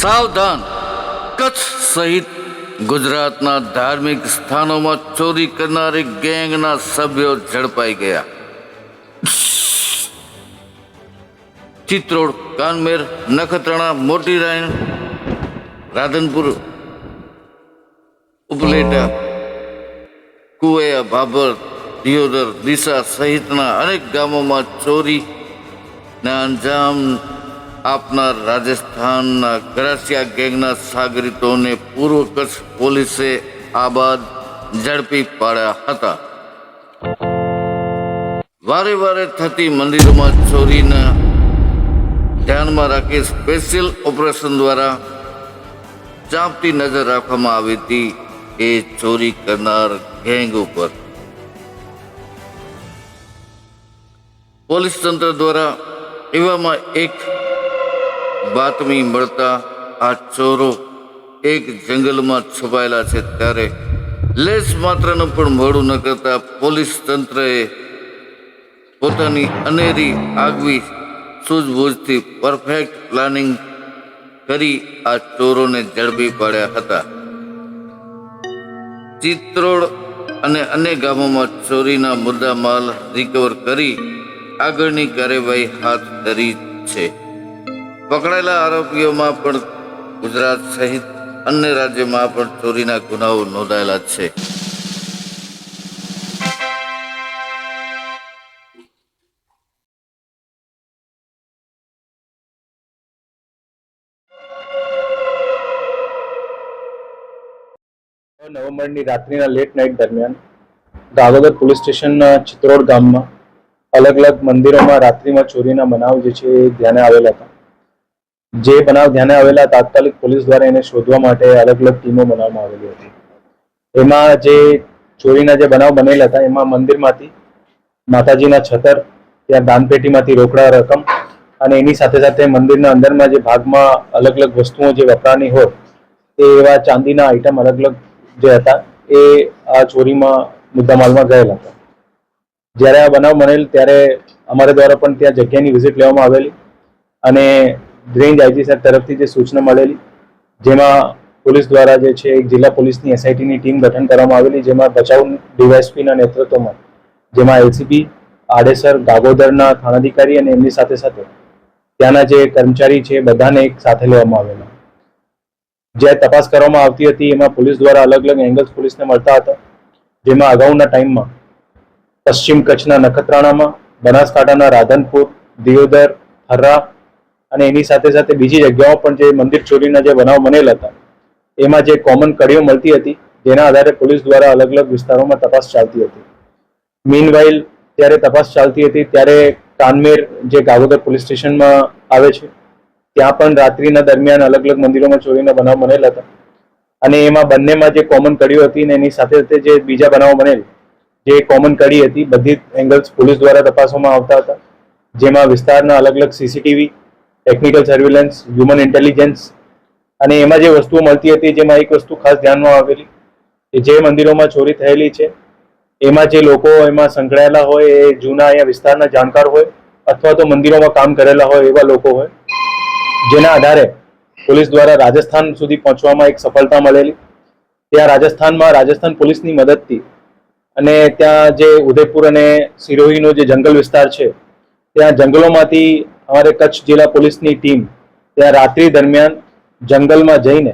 સાવધાન કચ્છ સહિત ગુજરાતના ધાર્મિક સ્થાનોમાં ચોરી કરનારી ગેંગના સભ્યો ઝડપાઈ ગયા. ચિત્રોડ, કાનમેર, નખત્રાણા, મોટી રાયણ, રાધનપુર, ઉપલેટા, કુવૈયા, ભાભર, દિયોદર, દિશા સહિતના અનેક ગામોમાં ચોરીના અંજામ આપનાર રાજસ્થાનના ગરાસિયા ગેંગના સાગરીતોને પૂર્વ કચ્છ પોલીસે આબાદ ઝડપી પાડ્યા હતા. વારે વારે થતી મંદિરોમાં ચોરીના ધ્યાનમાં રાખી સ્પેશિયલ ઓપરેશન દ્વારા ચાંપતી નજર રાખવામાં આવી હતી એ ચોરી કરનાર ગેંગ ઉપર. પોલીસ તંત્ર દ્વારા એવામાં એક બાતમી મળતા આ ચોરો એક જંગલમાં છુપાયેલા છે ત્યારે લેસ માત્રનું પણ મોડું ન કરતા પોલીસ તંત્રએ પોતાની અનેરી આગવી સૂઝબૂઝથી પરફેક્ટ પ્લાનિંગ કરી આ ચોરોને ઝડપી પાડ્યા હતા. ચિત્રોડ અને અનેક ગામોમાં ચોરીના મુદ્દા માલ રિકવર કરી આગળની કાર્યવાહી હાથ ધરી છે. પકડાયેલા આરોપીઓમાં પણ ગુજરાત સહિત અન્ય રાજ્યોમાં પણ ચોરીના ગુનાઓ નોંધાયેલા છે. નવેમ્બરની રાત્રિના લેટ નાઇટ દરમિયાન દાગોદર પોલીસ સ્ટેશનના ચિત્રોડ ગામમાં અલગ અલગ મંદિરોમાં રાત્રિમાં ચોરીના બનાવ જે છે એ ધ્યાને આવેલા હતા. જે બનાવ ધ્યાને આવેલા તાત્કાલિક પોલીસ દ્વારા એને શોધવા માટે અલગ અલગ ટીમો બનાવવામાં આવેલી હતી. એમાં જે ચોરીના જે બનાવ બનેલા હતા, એમાં મંદિરમાંથી માતાજીના છતર, ત્યાં દાનપેટીમાંથી રોકડા રકમ અને એની સાથે સાથે મંદિરના અંદરમાં જે ભાગમાં અલગ અલગ વસ્તુઓ જે વપરાની હોય, એ એવા ચાંદીના આઈટમ અલગ અલગ જે હતા, એ આ ચોરીમાં મુદ્દામાલમાં ગયેલા હતા. જ્યારે આ બનાવ બનેલ ત્યારે અમારા દ્વારા પણ ત્યાં જગ્યાની વિઝિટ લેવામાં આવેલી અને રેન્જ આઈજી સાહેબ તરફથી જે સૂચના મળેલી, જેમાં પોલીસ દ્વારા જે છે, એક જિલ્લા પોલીસની એસઆઈટીની ટીમ ગઠન કરવામાં આવેલી, જેમાં બચાવ ડીવાયસપીના નેતૃત્વમાં, જેમાં એલસીપી આડેસર, ગાગોદરના થાણાધિકારી અને એમની સાથે સાથે ત્યાંના જે કર્મચારી છે, બધાને એક સાથે લેવામાં આવેલા. જે તપાસ કરવામાં આવતી હતી, એમાં પોલીસ દ્વારા અલગ અલગ એંગલ્સ પોલીસને મળતા હતા, જેમાં અગાઉના ટાઈમમાં પશ્ચિમ કચ્છના નખત્રાણામાં, બનાસકાંઠાના રાધનપુર, દિયોદર, થર્રા અને એની સાથે સાથે બીજી જગ્યાઓ પણ જે મંદિર ચોરીના જે બનાવ બનેલા હતા, એમાં જે કોમન કડીઓ મળતી હતી, જેના આધારે પોલીસ દ્વારા અલગ અલગ વિસ્તારોમાં તપાસ ચાલતી હતી. મીનવાઇલ ત્યારે તપાસ ચાલતી હતી, ત્યારે કાનમેર જે ગાગોદર પોલીસ સ્ટેશનમાં આવે છે, ત્યાં પણ રાત્રિના દરમિયાન અલગ અલગ મંદિરોમાં ચોરીના બનાવ બનેલા હતા. અને એમાં બંનેમાં જે કોમન કડીઓ હતી ને એની સાથે સાથે જે બીજા બનાવો બનેલ, જે કોમન કડી હતી, બધી એંગલ્સ પોલીસ દ્વારા તપાસવામાં આવતા હતા, જેમાં વિસ્તારના અલગ અલગ CCTV technical surveillance human intelligence અને એમાં જે વસ્તુઓ મળતી હતી જેમાં એક વસ્તુ ખાસ ધ્યાનમાં આવેલી, કે જે મંદિરોમાં ચોરી થયેલી છે, એમાં જે લોકો એમાં સંકળાયેલા હોય, એ જૂના અહીંયા વિસ્તારના જાણકાર હોય, અથવા તો મંદિરોમાં કામ કરેલા હોય એવા લોકો હોય, જેના આધારે પોલીસ દ્વારા રાજસ્થાન સુધી પહોંચવામાં એક સફળતા મળેલી. ત્યાં રાજસ્થાનમાં રાજસ્થાન પોલીસની મદદથી અને ત્યાં જે ઉદયપુર અને સિરોહીનો જે જંગલ વિસ્તાર છે, ત્યાં જંગલોમાંથી અમારે કચ્છ જિલ્લા પોલીસની ટીમ ત્યાં રાત્રિ દરમિયાન જંગલમાં જઈને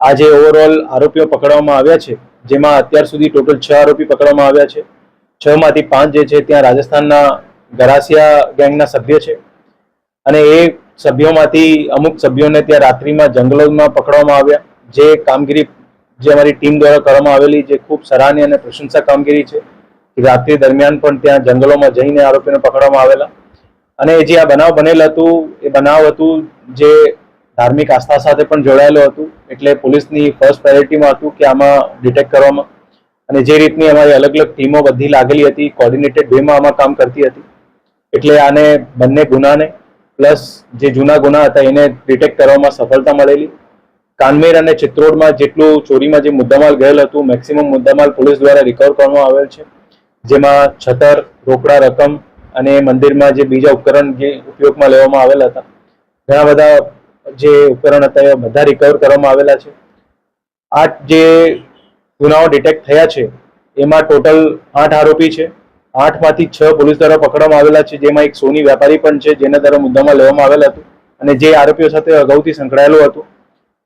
આજે ઓવરઓલ આરોપીઓ પકડવામાં આવ્યા છે, જેમાં અત્યાર સુધી ટોટલ છ આરોપી પકડવામાં આવ્યા છે. છ માંથી પાંચ જે છે ત્યાં રાજસ્થાનના ગરાસિયા ગેંગના સભ્ય છે અને એ સભ્યોમાંથી અમુક સભ્યોને ત્યાં રાત્રિમાં જંગલોમાં પકડવામાં આવ્યા. જે કામગીરી જે અમારી ટીમ દ્વારા કરવામાં આવેલી, જે ખૂબ સરાહનીય અને પ્રશંસા કામગીરી છે રાત્રિ દરમિયાન પણ ત્યાં જંગલોમાં જઈને આરોપીને પકડવામાં આવેલા. અને જે આ બનાવ બનેલ હતું, એ બનાવ હતું જે ધાર્મિક આસ્થા સાથે પણ જોડાયેલું હતું, એટલે પોલીસની ફર્સ્ટ પ્રાયોરિટીમાં હતું કે આમાં ડિટેક્ટ કરવામાં. અને જે રીતની અમારી અલગ અલગ ટીમો બધી લાગેલી હતી કોર્ડિનેટેડ વેમાં આમાં કામ કરતી હતી. એટલે આને બંને ગુનાને પ્લસ જે જૂના ગુના હતા, એને ડિટેક્ટ કરવામાં સફળતા મળેલી. કાનમેર અને ચિત્રોડમાં જેટલું ચોરીમાં જે મુદ્દામાલ ગયેલ હતું મેક્સિમમ મુદ્દામાલ પોલીસ દ્વારા રિકવર કરવામાં આવેલ છે. જેમાં છતર, રોકડા રકમ અને મંદિરમાં જે બીજા ઉપકરણ જે ઉપયોગમાં લેવામાં આવેલા હતા, ઘણા બધા જે ઉપકરણ હતા એ બધા રિકવર કરવામાં આવેલા છે. આ જે ગુનાઓ ડિટેક્ટ થયા છે, એમાં ટોટલ આઠ આરોપી છે. આઠમાંથી છ પોલીસ દ્વારા પકડવામાં આવેલા છે, જેમાં એક સોની વેપારી પણ છે, જેના દ્વારા મુદ્દામાં લેવામાં આવેલ હતું. અને જે આરોપીઓ સાથે અગાઉથી સંકળાયેલું હતું.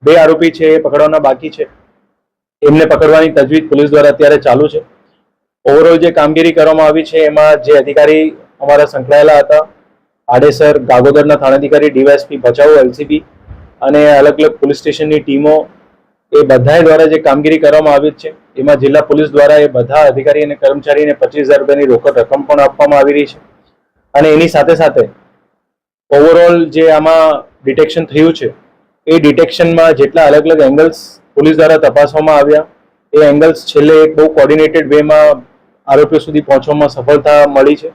બે આરોપી છે, એ પકડવાના બાકી છે. એમને પકડવાની તજવીજ પોલીસ દ્વારા અત્યારે ચાલુ છે. ઓવરઓલ જે કામગીરી કરવામાં આવી છે, એમાં જે અધિકારી અમારા સંકળાયેલા હતા. આડેસર ગાગોદરના થાણાધિકારી, ડીવાયએસપી ભચાઉ, એલસીબી અને અલગ અલગ પોલીસ સ્ટેશનની ટીમો એ બધાએ દ્વારા જે કામગીરી કરવામાં આવી છે, એમાં જિલ્લા પોલીસ દ્વારા એ બધા અધિકારી અને કર્મચારીને પચીસ હજાર રૂપિયાની રોકડ રકમ પણ આપવામાં આવી રહી છે. અને એની સાથે સાથે ઓવરઓલ જે આમાં ડિટેક્શન થયું છે, એ ડિટેક્શનમાં જેટલા અલગ અલગ એંગલ્સ પોલીસ દ્વારા તપાસવામાં આવ્યા, એ એંગલ્સ છેલ્લે એક બહુ કોર્ડિનેટેડ વેમાં આરોપીઓ સુધી પહોંચવામાં સફળતા મળી છે.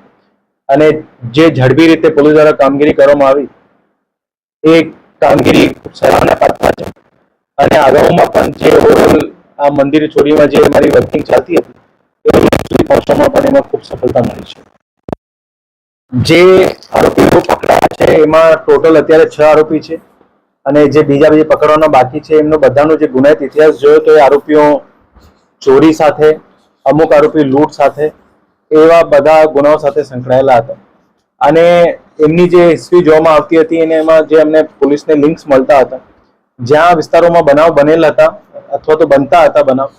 અને જે ઝડપી રીતે પોલીસ દ્વારા કામગીરી કરવામાં આવી, એ કામગીરી સરાહના પાત્ર છે. અને અગાઉમાં પણ જે ઓવરઓલ આ મંદિર ચોરીમાં જે અમારી વર્કિંગ ચાલતી હતી, એ સુધી પહોંચવામાં પણ એમાં ખૂબ સફળતા મળી છે. જે આરોપીઓ પકડાયા છે, એમાં ટોટલ અત્યારે છ આરોપી છે. અને જે બીજા બીજા પકડવાના બાકી છે, એમનો બધાનો જે ગુનાહિત ઇતિહાસ જોયો તો એ આરોપીઓ ચોરી સાથે, અમુક આરોપી લૂંટ સાથે એવા બધા ગુનાઓ સાથે સંકળાયેલા હતા. અને એમની જે હિસ્ટ્રી જોવામાં આવતી હતી, અને એમાં જે એમને પોલીસને લિંક્સ મળતા હતા, જ્યાં વિસ્તારોમાં બનાવ બનેલા હતા, અથવા તો બનતા હતા બનાવ,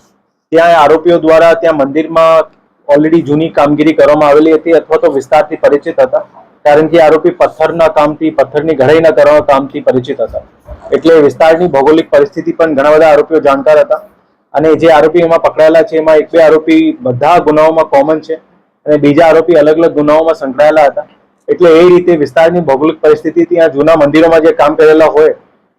ત્યાં આરોપીઓ દ્વારા ત્યાં મંદિરમાં ઓલરેડી જૂની કામગીરી કરવામાં આવેલી હતી, અથવા તો વિસ્તારથી પરિચિત હતા. કારણ કે આરોપી પથ્થરના કામથી, પથ્થરની ઘડાઈના કરવા કામથી પરિચિત હતા. એટલે વિસ્તારની ભૌગોલિક પરિસ્થિતિ પણ ઘણા બધા આરોપીઓ જાણકાર હતા. અને જે આરોપી એમાં પકડાયેલા છે, એમાં એક બે આરોપી બધા ગુનાઓમાં કોમન છે. અને બીજા આરોપી અલગ અલગ ગુનાઓમાં સંકળાયેલા હતા. એટલે એ રીતે વિસ્તારની ભૌગોલિક પરિસ્થિતિ ત્યાં જૂના મંદિરોમાં જે કામ કરેલા હોય,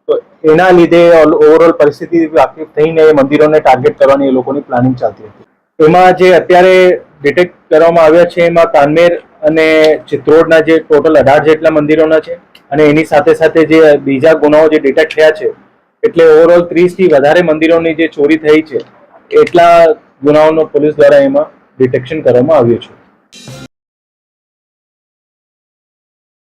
તો એના લીધે ઓવરઓલ પરિસ્થિતિ વાકેફ થઈને એ મંદિરોને ટાર્ગેટ કરવાની એ લોકોની પ્લાનિંગ ચાલતી હતી. એમાં જે અત્યારે ડિટેક્ટ કરવામાં આવ્યા છે, એમાં કાનમેર અને ચિત્રોડના જે ટોટલ અઢાર જેટલા મંદિરોના છે અને એની સાથે સાથે જે બીજા ગુનાઓ જે ડિટેક્ટ થયા છે, એટલે ઓવરઓલ ત્રીસથી વધારે મંદિરોની જે ચોરી થઈ છે, એટલા ગુનાઓનો પોલીસ દ્વારા એમાં ડિટેક્શન કરવામાં આવ્યું છે.